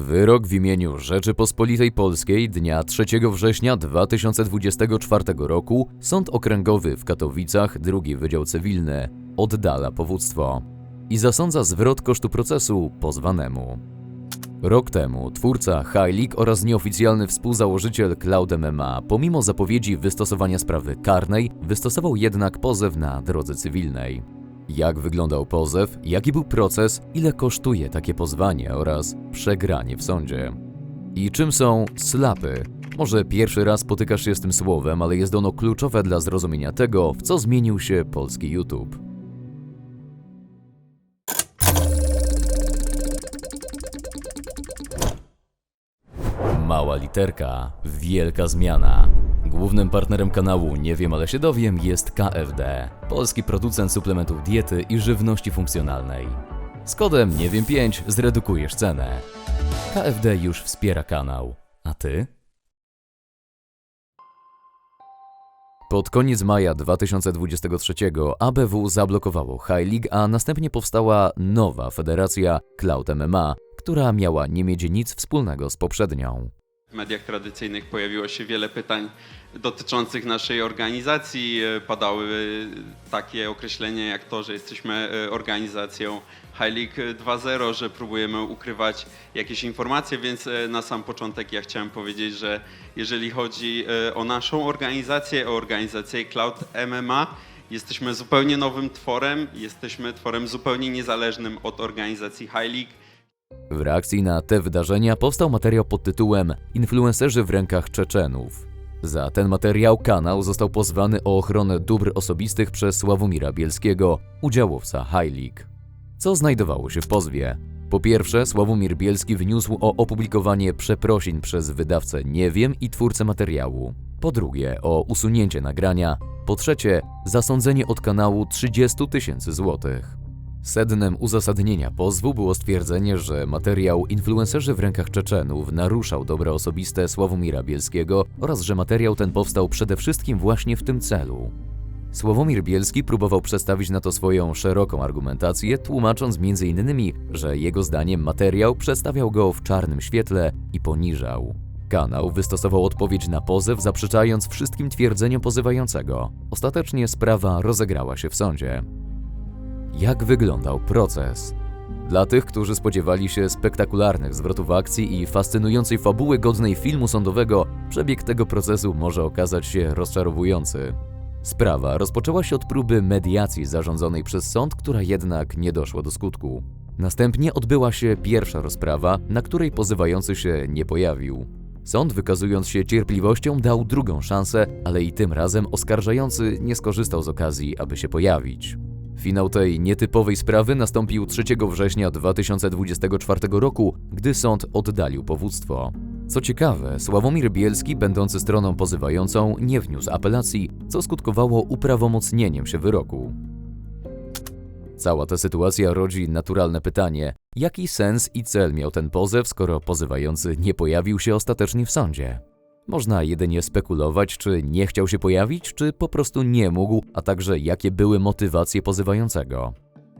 Wyrok w imieniu Rzeczypospolitej Polskiej dnia 3 września 2024 roku Sąd Okręgowy w Katowicach, drugi Wydział Cywilny, oddala powództwo i zasądza zwrot kosztu procesu pozwanemu. Rok temu twórca League oraz nieoficjalny współzałożyciel Cloud MMA, pomimo zapowiedzi wystosowania sprawy karnej, wystosował jednak pozew na drodze cywilnej. Jak wyglądał pozew, jaki był proces, ile kosztuje takie pozwanie oraz przegranie w sądzie. I czym są slapy? Może pierwszy raz spotykasz się z tym słowem, ale jest ono kluczowe dla zrozumienia tego, w co zmienił się polski YouTube. Mała literka, wielka zmiana. Głównym partnerem kanału Nie wiem, ale się dowiem jest KFD, polski producent suplementów diety i żywności funkcjonalnej. Z kodem Nie wiem 5 zredukujesz cenę. KFD już wspiera kanał. A ty? Pod koniec maja 2023 ABW zablokowało High League, a następnie powstała nowa federacja Cloud MMA, która miała nie mieć nic wspólnego z poprzednią. W mediach tradycyjnych pojawiło się wiele pytań dotyczących naszej organizacji. E, Padały takie określenia jak to, że jesteśmy e, organizacją High League 2.0, że próbujemy ukrywać jakieś informacje, więc e, na sam początek ja chciałem powiedzieć, że jeżeli chodzi e, o naszą organizację, o organizację Cloud MMA, jesteśmy zupełnie nowym tworem, jesteśmy tworem zupełnie niezależnym od organizacji High League. W reakcji na te wydarzenia powstał materiał pod tytułem Influencerzy w rękach Czeczenów. Za ten materiał kanał został pozwany o ochronę dóbr osobistych przez Sławomira Bielskiego, udziałowca League. Co znajdowało się w pozwie? Po pierwsze, Sławomir Bielski wniósł o opublikowanie przeprosin przez wydawcę Nie wiem i twórcę materiału. Po drugie, o usunięcie nagrania. Po trzecie, zasądzenie od kanału 30 tysięcy złotych. Sednem uzasadnienia pozwu było stwierdzenie, że materiał Influencerzy w rękach Czeczenów naruszał dobra osobiste Sławomira Bielskiego oraz że materiał ten powstał przede wszystkim właśnie w tym celu. Sławomir Bielski próbował przedstawić na to swoją szeroką argumentację, tłumacząc m.in., że jego zdaniem materiał przedstawiał go w czarnym świetle i poniżał. Kanał wystosował odpowiedź na pozew, zaprzeczając wszystkim twierdzeniom pozywającego. Ostatecznie sprawa rozegrała się w sądzie. Jak wyglądał proces? Dla tych, którzy spodziewali się spektakularnych zwrotów akcji i fascynującej fabuły godnej filmu sądowego, przebieg tego procesu może okazać się rozczarowujący. Sprawa rozpoczęła się od próby mediacji zarządzonej przez sąd, która jednak nie doszła do skutku. Następnie odbyła się pierwsza rozprawa, na której pozywający się nie pojawił. Sąd, wykazując się cierpliwością, dał drugą szansę, ale i tym razem oskarżający nie skorzystał z okazji, aby się pojawić. Finał tej nietypowej sprawy nastąpił 3 września 2024 roku, gdy sąd oddalił powództwo. Co ciekawe, Sławomir Bielski, będący stroną pozywającą, nie wniósł apelacji, co skutkowało uprawomocnieniem się wyroku. Cała ta sytuacja rodzi naturalne pytanie: jaki sens i cel miał ten pozew, skoro pozywający nie pojawił się ostatecznie w sądzie? Można jedynie spekulować, czy nie chciał się pojawić, czy po prostu nie mógł, a także jakie były motywacje pozywającego.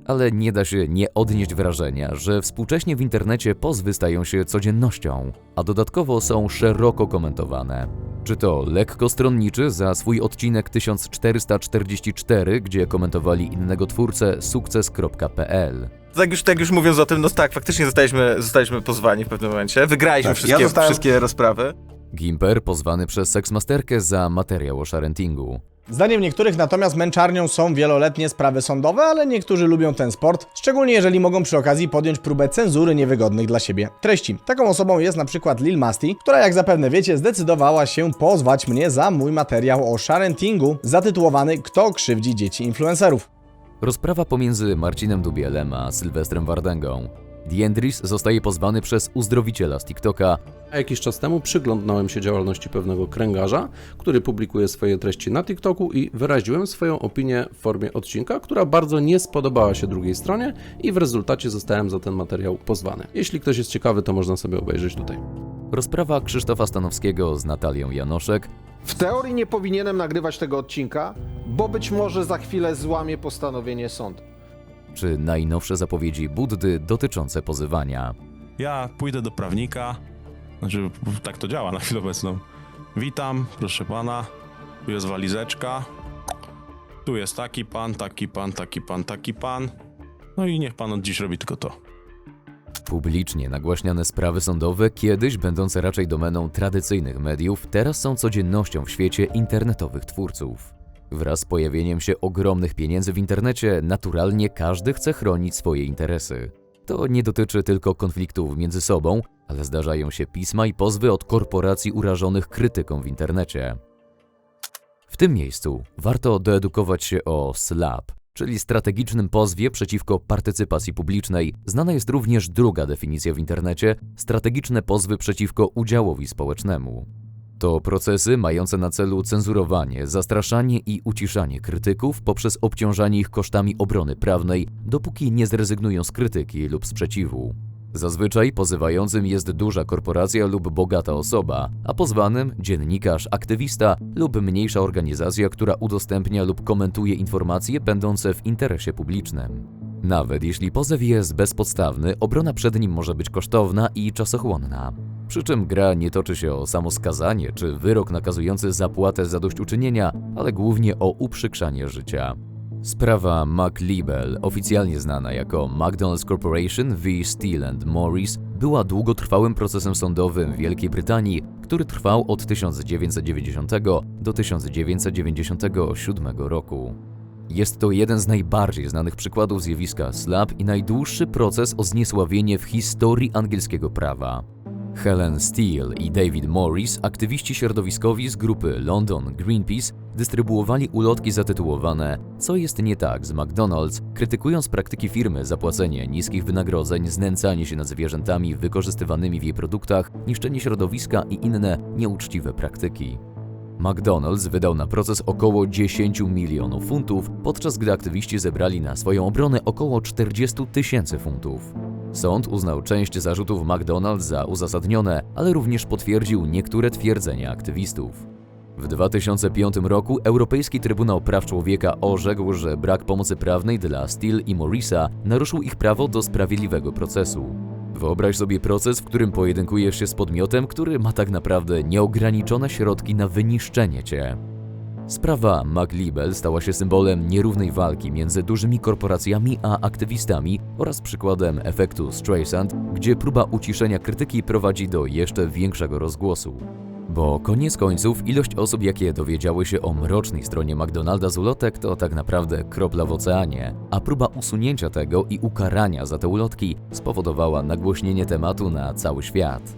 Ale nie da się nie odnieść wrażenia, że współcześnie w internecie pozwy stają się codziennością, a dodatkowo są szeroko komentowane. Czy to lekkostronniczy za swój odcinek 1444, gdzie komentowali innego twórcę sukces.pl. Tak już, tak już mówiąc o tym, no tak, faktycznie zostaliśmy, zostaliśmy pozwani w pewnym momencie. Wygraliśmy Tak, wszystkie, ja zostałem- wszystkie rozprawy. Gimper pozwany przez seksmasterkę za materiał o sharentingu. Zdaniem niektórych natomiast męczarnią są wieloletnie sprawy sądowe, ale niektórzy lubią ten sport, szczególnie jeżeli mogą przy okazji podjąć próbę cenzury niewygodnych dla siebie treści. Taką osobą jest na przykład Lil Masti, która jak zapewne wiecie zdecydowała się pozwać mnie za mój materiał o sharentingu zatytułowany Kto krzywdzi dzieci influencerów. Rozprawa pomiędzy Marcinem Dubielem a Sylwestrem Wardęgą. Diendris zostaje pozwany przez uzdrowiciela z TikToka, A jakiś czas temu przyglądnąłem się działalności pewnego kręgarza, który publikuje swoje treści na TikToku i wyraziłem swoją opinię w formie odcinka, która bardzo nie spodobała się drugiej stronie i w rezultacie zostałem za ten materiał pozwany. Jeśli ktoś jest ciekawy, to można sobie obejrzeć tutaj. rozprawa Krzysztofa Stanowskiego z Natalią Janoszek, W teorii nie powinienem nagrywać tego odcinka, bo być może za chwilę złamie postanowienie sądu. Czy najnowsze zapowiedzi Buddy dotyczące pozywania. Ja pójdę do prawnika, znaczy tak to działa na chwilę obecną. Witam, proszę pana, tu jest walizeczka, tu jest taki pan, taki pan, taki pan, taki pan. No i niech pan od dziś robi tylko to. Publicznie nagłaśniane sprawy sądowe, kiedyś będące raczej domeną tradycyjnych mediów, teraz są codziennością w świecie internetowych twórców. Wraz z pojawieniem się ogromnych pieniędzy w internecie, naturalnie każdy chce chronić swoje interesy. To nie dotyczy tylko konfliktów między sobą, ale zdarzają się pisma i pozwy od korporacji urażonych krytyką w internecie. W tym miejscu warto doedukować się o SLAP, czyli strategicznym pozwie przeciwko partycypacji publicznej. Znana jest również druga definicja w internecie strategiczne pozwy przeciwko udziałowi społecznemu. To procesy mające na celu cenzurowanie, zastraszanie i uciszanie krytyków poprzez obciążanie ich kosztami obrony prawnej, dopóki nie zrezygnują z krytyki lub sprzeciwu. Zazwyczaj pozywającym jest duża korporacja lub bogata osoba, a pozwanym dziennikarz, aktywista lub mniejsza organizacja, która udostępnia lub komentuje informacje będące w interesie publicznym. Nawet jeśli pozew jest bezpodstawny, obrona przed nim może być kosztowna i czasochłonna. Przy czym gra nie toczy się o samo skazanie czy wyrok nakazujący zapłatę zadośćuczynienia, ale głównie o uprzykrzanie życia. Sprawa McLibel, oficjalnie znana jako McDonald's Corporation v. Steele Morris, była długotrwałym procesem sądowym w Wielkiej Brytanii, który trwał od 1990 do 1997 roku. Jest to jeden z najbardziej znanych przykładów zjawiska SLAP i najdłuższy proces o zniesławienie w historii angielskiego prawa. Helen Steele i David Morris, aktywiści środowiskowi z grupy London Greenpeace, dystrybuowali ulotki zatytułowane Co jest nie tak z McDonald's, krytykując praktyki firmy za płacenie niskich wynagrodzeń, znęcanie się nad zwierzętami wykorzystywanymi w jej produktach, niszczenie środowiska i inne nieuczciwe praktyki. McDonald's wydał na proces około 10 milionów funtów, podczas gdy aktywiści zebrali na swoją obronę około 40 tysięcy funtów. Sąd uznał część zarzutów McDonald's za uzasadnione, ale również potwierdził niektóre twierdzenia aktywistów. W 2005 roku Europejski Trybunał Praw Człowieka orzekł, że brak pomocy prawnej dla Steele i Morrisa naruszył ich prawo do sprawiedliwego procesu. Wyobraź sobie proces, w którym pojedynkujesz się z podmiotem, który ma tak naprawdę nieograniczone środki na wyniszczenie cię. Sprawa McLibel stała się symbolem nierównej walki między dużymi korporacjami a aktywistami oraz przykładem efektu Streisand, gdzie próba uciszenia krytyki prowadzi do jeszcze większego rozgłosu. Bo koniec końców ilość osób, jakie dowiedziały się o mrocznej stronie McDonalda z ulotek, to tak naprawdę kropla w oceanie, a próba usunięcia tego i ukarania za te ulotki spowodowała nagłośnienie tematu na cały świat.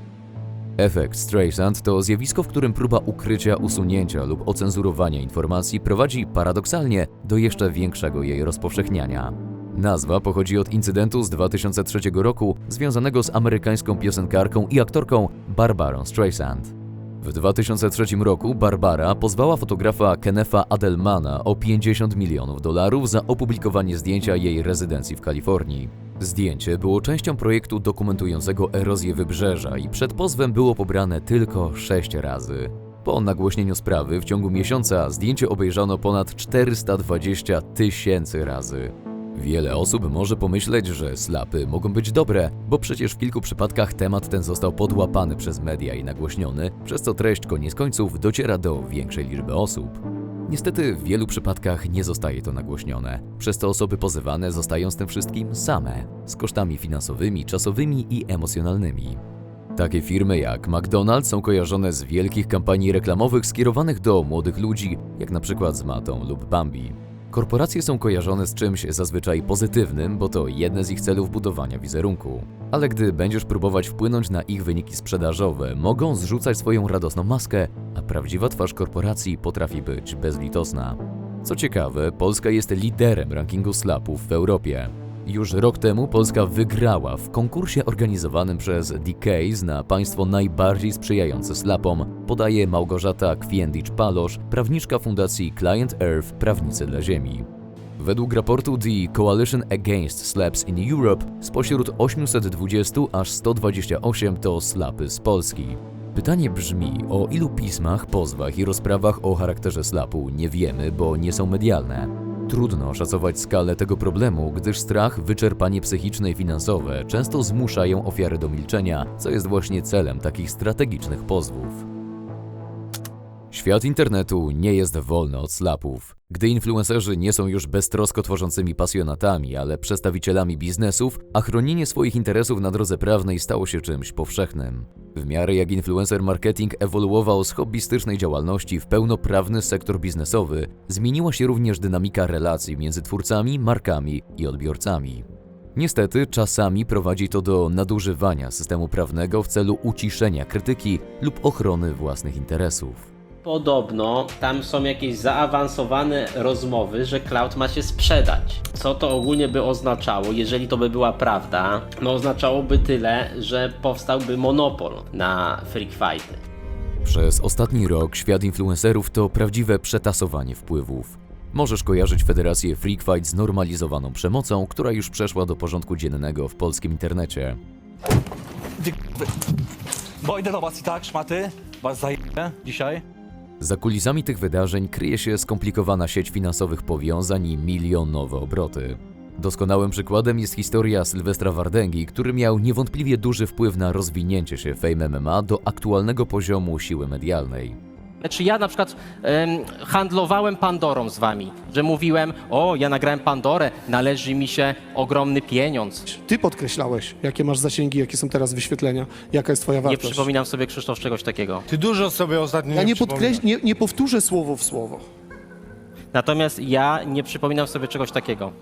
Efekt Streisand to zjawisko, w którym próba ukrycia, usunięcia lub ocenzurowania informacji prowadzi paradoksalnie do jeszcze większego jej rozpowszechniania. Nazwa pochodzi od incydentu z 2003 roku związanego z amerykańską piosenkarką i aktorką Barbarą Streisand. W 2003 roku Barbara pozwała fotografa Kenefa Adelmana o 50 milionów dolarów za opublikowanie zdjęcia jej rezydencji w Kalifornii. Zdjęcie było częścią projektu dokumentującego erozję wybrzeża i przed pozwem było pobrane tylko 6 razy. Po nagłośnieniu sprawy w ciągu miesiąca zdjęcie obejrzano ponad 420 tysięcy razy. Wiele osób może pomyśleć, że slapy mogą być dobre, bo przecież w kilku przypadkach temat ten został podłapany przez media i nagłośniony, przez co treść koniec końców dociera do większej liczby osób. Niestety w wielu przypadkach nie zostaje to nagłośnione, przez co osoby pozywane zostają z tym wszystkim same, z kosztami finansowymi, czasowymi i emocjonalnymi. Takie firmy jak McDonald's są kojarzone z wielkich kampanii reklamowych skierowanych do młodych ludzi, jak na przykład z Matą lub Bambi. Korporacje są kojarzone z czymś zazwyczaj pozytywnym, bo to jedne z ich celów budowania wizerunku. Ale gdy będziesz próbować wpłynąć na ich wyniki sprzedażowe, mogą zrzucać swoją radosną maskę, a prawdziwa twarz korporacji potrafi być bezlitosna. Co ciekawe, Polska jest liderem rankingu slapów w Europie. Już rok temu Polska wygrała w konkursie organizowanym przez Decays na państwo najbardziej sprzyjające slapom, podaje Małgorzata Kwiendicz-Palosz, prawniczka fundacji Client Earth Prawnicy dla Ziemi. Według raportu The Coalition Against Slaps in Europe spośród 820 aż 128 to slapy z Polski. Pytanie brzmi, o ilu pismach, pozwach i rozprawach o charakterze slapu nie wiemy, bo nie są medialne. Trudno szacować skalę tego problemu, gdyż strach, wyczerpanie psychiczne i finansowe często zmuszają ofiary do milczenia, co jest właśnie celem takich strategicznych pozwów. Świat internetu nie jest wolny od slapów. Gdy influencerzy nie są już beztrosko tworzącymi pasjonatami, ale przedstawicielami biznesów, a chronienie swoich interesów na drodze prawnej stało się czymś powszechnym. W miarę jak influencer marketing ewoluował z hobbystycznej działalności w pełnoprawny sektor biznesowy, zmieniła się również dynamika relacji między twórcami, markami i odbiorcami. Niestety, czasami prowadzi to do nadużywania systemu prawnego w celu uciszenia krytyki lub ochrony własnych interesów. Podobno tam są jakieś zaawansowane rozmowy, że cloud ma się sprzedać. Co to ogólnie by oznaczało, jeżeli to by była prawda? No oznaczałoby tyle, że powstałby monopol na freak fighty. Przez ostatni rok świat influencerów to prawdziwe przetasowanie wpływów. Możesz kojarzyć Federację Freak Fight z normalizowaną przemocą, która już przeszła do porządku dziennego w polskim internecie. Bo idę do was i tak, szmaty. Was zajebę dzisiaj. Za kulisami tych wydarzeń kryje się skomplikowana sieć finansowych powiązań i milionowe obroty. Doskonałym przykładem jest historia Sylwestra Wardęgi, który miał niewątpliwie duży wpływ na rozwinięcie się Fame MMA do aktualnego poziomu siły medialnej. Znaczy ja na przykład em, handlowałem Pandorą z wami, że mówiłem, o ja nagrałem Pandorę, należy mi się ogromny pieniądz. Ty podkreślałeś, jakie masz zasięgi, jakie są teraz wyświetlenia, jaka jest twoja Nie wartość. przypominam sobie Krzysztof czegoś takiego. Ty dużo sobie ostatnio Ja nie, przypominasz. podkreś- nie, nie powtórzę słowo w słowo. Natomiast ja nie przypominam sobie czegoś takiego.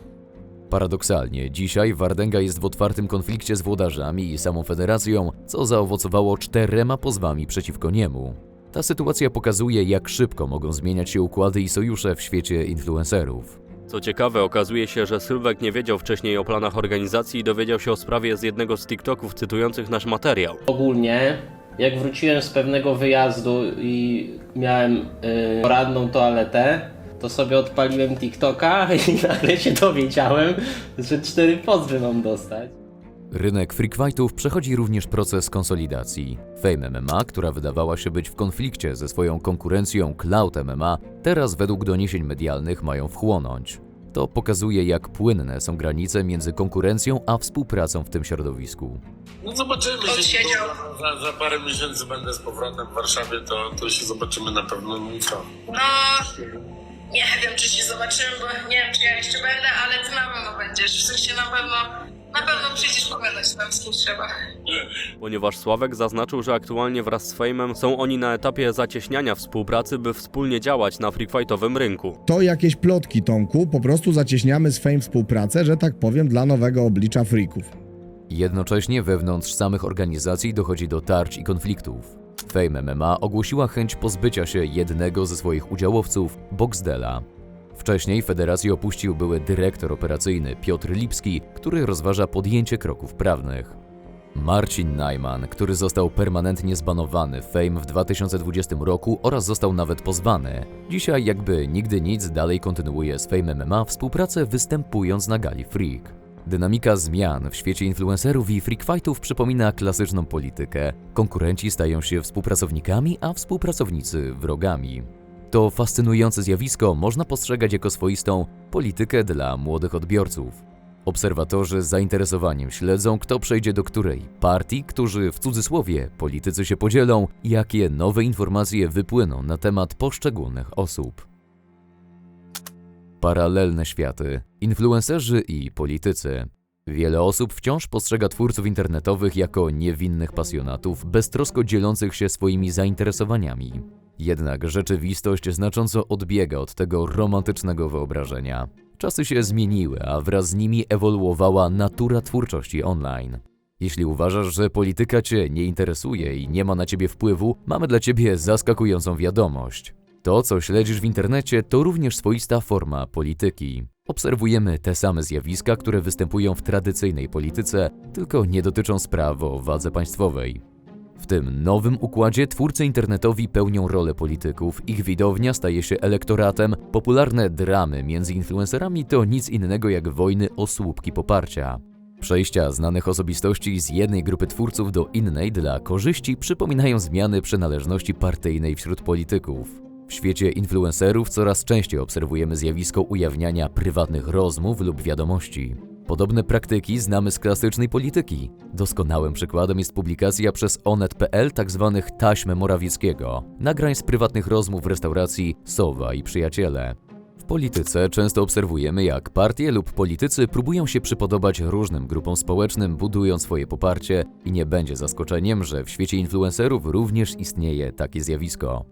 Paradoksalnie, dzisiaj Wardęga jest w otwartym konflikcie z włodarzami i samą federacją, co zaowocowało czterema pozwami przeciwko niemu. Ta sytuacja pokazuje, jak szybko mogą zmieniać się układy i sojusze w świecie influencerów. Co ciekawe, okazuje się, że Sylwek nie wiedział wcześniej o planach organizacji i dowiedział się o sprawie z jednego z TikToków cytujących nasz materiał. Ogólnie, jak wróciłem z pewnego wyjazdu i miałem y, poradną toaletę, to sobie odpaliłem TikToka i nagle się dowiedziałem, że cztery pozwy mam dostać. Rynek freakfightów przechodzi również proces konsolidacji. Fame MMA, która wydawała się być w konflikcie ze swoją konkurencją Cloud MMA, teraz według doniesień medialnych mają wchłonąć. To pokazuje, jak płynne są granice między konkurencją a współpracą w tym środowisku. No zobaczymy. Odsiedział. Za, za parę miesięcy będę z powrotem w Warszawie, to, to się zobaczymy na pewno. No i co? No, nie wiem, czy się zobaczymy, bo nie wiem, czy ja jeszcze będę, ale ty na pewno będziesz. W sensie na pewno, na pewno przyjdziesz pogadać tam z kim trzeba. Ponieważ Sławek zaznaczył, że aktualnie wraz z Fejmem są oni na etapie zacieśniania współpracy, by wspólnie działać na freakfightowym rynku. To jakieś plotki, Tomku, po prostu zacieśniamy z Fame współpracę, że tak powiem, dla nowego oblicza freaków. Jednocześnie wewnątrz samych organizacji dochodzi do tarć i konfliktów. Fame MMA ogłosiła chęć pozbycia się jednego ze swoich udziałowców, Boxdela. Wcześniej federację opuścił były dyrektor operacyjny Piotr Lipski, który rozważa podjęcie kroków prawnych. Marcin Najman, który został permanentnie zbanowany w Fame w 2020 roku oraz został nawet pozwany. Dzisiaj jakby nigdy nic dalej kontynuuje z Fame MMA współpracę występując na gali Freak. Dynamika zmian w świecie influencerów i freakfightów przypomina klasyczną politykę. Konkurenci stają się współpracownikami, a współpracownicy wrogami. To fascynujące zjawisko można postrzegać jako swoistą politykę dla młodych odbiorców. Obserwatorzy z zainteresowaniem śledzą, kto przejdzie do której partii, którzy w cudzysłowie politycy się podzielą, jakie nowe informacje wypłyną na temat poszczególnych osób. Paralelne światy, influencerzy i politycy. Wiele osób wciąż postrzega twórców internetowych jako niewinnych pasjonatów, beztrosko dzielących się swoimi zainteresowaniami. Jednak rzeczywistość znacząco odbiega od tego romantycznego wyobrażenia. Czasy się zmieniły, a wraz z nimi ewoluowała natura twórczości online. Jeśli uważasz, że polityka cię nie interesuje i nie ma na ciebie wpływu, mamy dla ciebie zaskakującą wiadomość. To, co śledzisz w internecie, to również swoista forma polityki. Obserwujemy te same zjawiska, które występują w tradycyjnej polityce, tylko nie dotyczą spraw o wadze państwowej. W tym nowym układzie twórcy internetowi pełnią rolę polityków, ich widownia staje się elektoratem, popularne dramy między influencerami to nic innego jak wojny o słupki poparcia. Przejścia znanych osobistości z jednej grupy twórców do innej dla korzyści przypominają zmiany przynależności partyjnej wśród polityków. W świecie influencerów coraz częściej obserwujemy zjawisko ujawniania prywatnych rozmów lub wiadomości. Podobne praktyki znamy z klasycznej polityki. Doskonałym przykładem jest publikacja przez onet.pl tzw. Tak taśm Morawieckiego, nagrań z prywatnych rozmów w restauracji Sowa i Przyjaciele. W polityce często obserwujemy, jak partie lub politycy próbują się przypodobać różnym grupom społecznym, budując swoje poparcie, i nie będzie zaskoczeniem, że w świecie influencerów również istnieje takie zjawisko.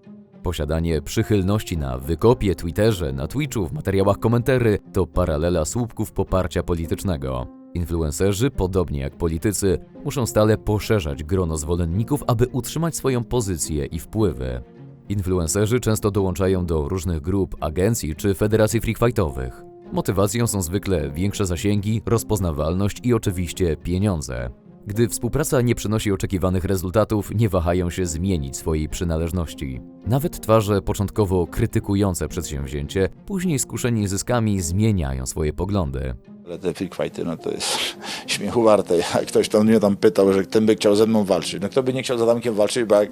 Posiadanie przychylności na Wykopie, Twitterze, na Twitchu, w materiałach komentarzy to paralela słupków poparcia politycznego. Influencerzy, podobnie jak politycy, muszą stale poszerzać grono zwolenników, aby utrzymać swoją pozycję i wpływy. Influencerzy często dołączają do różnych grup, agencji czy federacji freakfightowych. Motywacją są zwykle większe zasięgi, rozpoznawalność i oczywiście pieniądze. Gdy współpraca nie przynosi oczekiwanych rezultatów, nie wahają się zmienić swojej przynależności. Nawet twarze początkowo krytykujące przedsięwzięcie, później skuszeni zyskami zmieniają swoje poglądy. Ale te freak fighty, no to jest śmiechu warte. Jak ktoś tam mnie tam pytał, że ten by chciał ze mną walczyć. No kto by nie chciał z Adamkiem walczyć, bo jak,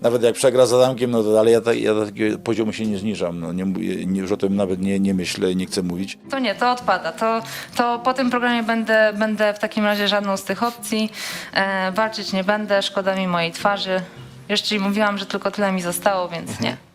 nawet jak przegra z Adamkiem, no to ale ja, ta, ja takiego poziomu się nie zniżam. No, nie, nie, już o tym nawet nie, nie myślę, nie chcę mówić. To nie, to odpada. To, to po tym programie będę, będę w takim razie żadną z tych opcji. E, walczyć nie będę, szkoda mi mojej twarzy. Jeszcze mówiłam, że tylko tyle mi zostało, więc nie.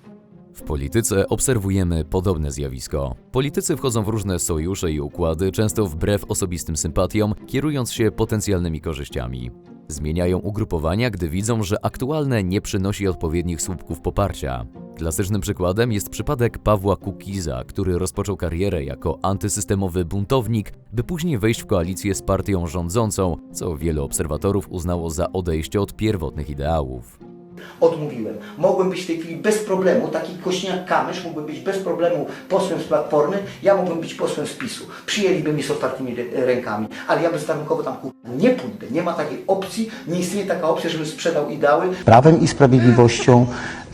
W polityce obserwujemy podobne zjawisko. Politycy wchodzą w różne sojusze i układy, często wbrew osobistym sympatiom, kierując się potencjalnymi korzyściami. Zmieniają ugrupowania, gdy widzą, że aktualne nie przynosi odpowiednich słupków poparcia. Klasycznym przykładem jest przypadek Pawła Kukiza, który rozpoczął karierę jako antysystemowy buntownik, by później wejść w koalicję z partią rządzącą, co wielu obserwatorów uznało za odejście od pierwotnych ideałów. Odmówiłem. Mogłem być w tej chwili bez problemu, taki kośniak-kamysz, mógłbym być bez problemu posłem z Platformy, ja mógłbym być posłem z PiSu. Przyjęliby mnie z otwartymi rę- rękami, ale ja bezwarunkowo tam nie pójdę. Nie ma takiej opcji, nie istnieje taka opcja, żebym sprzedał ideały. Prawem i Sprawiedliwością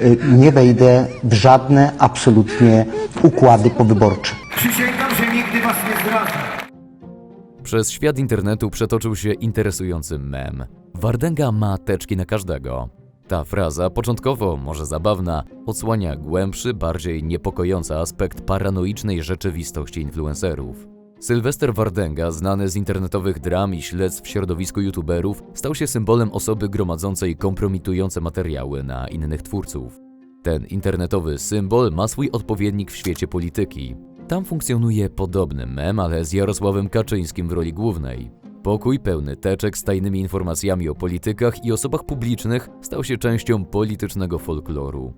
y, nie wejdę w żadne absolutnie układy powyborcze. Przysięgam, że nigdy was nie zdradzę. Przez świat internetu przetoczył się interesujący mem. Wardęga ma teczki na każdego. Ta fraza, początkowo może zabawna, odsłania głębszy, bardziej niepokojący aspekt paranoicznej rzeczywistości influencerów. Sylwester Wardęga, znany z internetowych dram i śledztw w środowisku youtuberów, stał się symbolem osoby gromadzącej kompromitujące materiały na innych twórców. Ten internetowy symbol ma swój odpowiednik w świecie polityki. Tam funkcjonuje podobny mem, ale z Jarosławem Kaczyńskim w roli głównej. Pokój pełny teczek z tajnymi informacjami o politykach i osobach publicznych stał się częścią politycznego folkloru.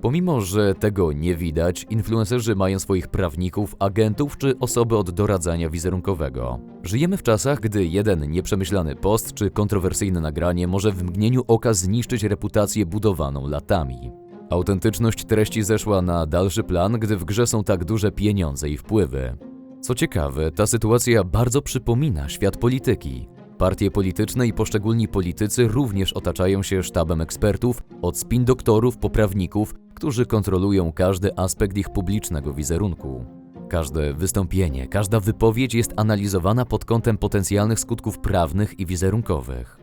Pomimo, że tego nie widać, influencerzy mają swoich prawników, agentów czy osoby od doradzania wizerunkowego. Żyjemy w czasach, gdy jeden nieprzemyślany post czy kontrowersyjne nagranie może w mgnieniu oka zniszczyć reputację budowaną latami. Autentyczność treści zeszła na dalszy plan, gdy w grze są tak duże pieniądze i wpływy. Co ciekawe, ta sytuacja bardzo przypomina świat polityki. Partie polityczne i poszczególni politycy również otaczają się sztabem ekspertów, od spin doktorów po prawników, którzy kontrolują każdy aspekt ich publicznego wizerunku. Każde wystąpienie, każda wypowiedź jest analizowana pod kątem potencjalnych skutków prawnych i wizerunkowych.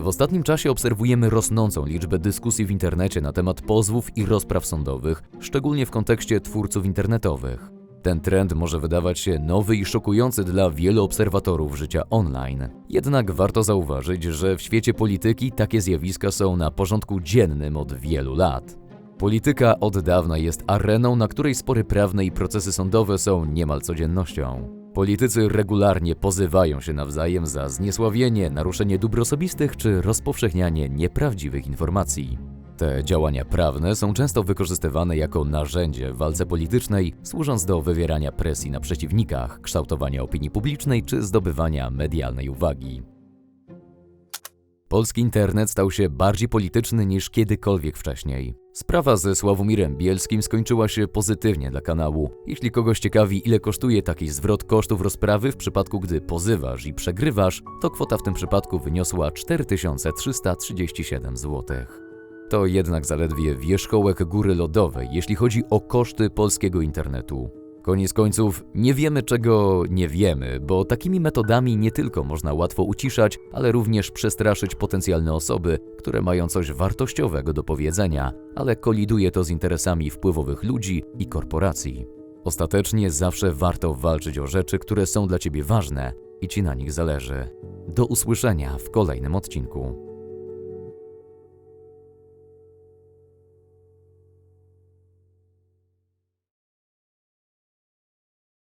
W ostatnim czasie obserwujemy rosnącą liczbę dyskusji w internecie na temat pozwów i rozpraw sądowych, szczególnie w kontekście twórców internetowych. Ten trend może wydawać się nowy i szokujący dla wielu obserwatorów życia online. Jednak warto zauważyć, że w świecie polityki takie zjawiska są na porządku dziennym od wielu lat. Polityka od dawna jest areną, na której spory prawne i procesy sądowe są niemal codziennością. Politycy regularnie pozywają się nawzajem za zniesławienie, naruszenie dóbr osobistych czy rozpowszechnianie nieprawdziwych informacji. Te działania prawne są często wykorzystywane jako narzędzie w walce politycznej, służąc do wywierania presji na przeciwnikach, kształtowania opinii publicznej czy zdobywania medialnej uwagi. Polski internet stał się bardziej polityczny niż kiedykolwiek wcześniej. Sprawa ze Sławomirem Bielskim skończyła się pozytywnie dla kanału. Jeśli kogoś ciekawi, ile kosztuje taki zwrot kosztów rozprawy w przypadku, gdy pozywasz i przegrywasz, to kwota w tym przypadku wyniosła 4337 zł. To jednak zaledwie wierzchołek góry lodowej, jeśli chodzi o koszty polskiego internetu. Koniec końców, nie wiemy czego nie wiemy, bo takimi metodami nie tylko można łatwo uciszać, ale również przestraszyć potencjalne osoby, które mają coś wartościowego do powiedzenia, ale koliduje to z interesami wpływowych ludzi i korporacji. Ostatecznie zawsze warto walczyć o rzeczy, które są dla ciebie ważne i ci na nich zależy. Do usłyszenia w kolejnym odcinku.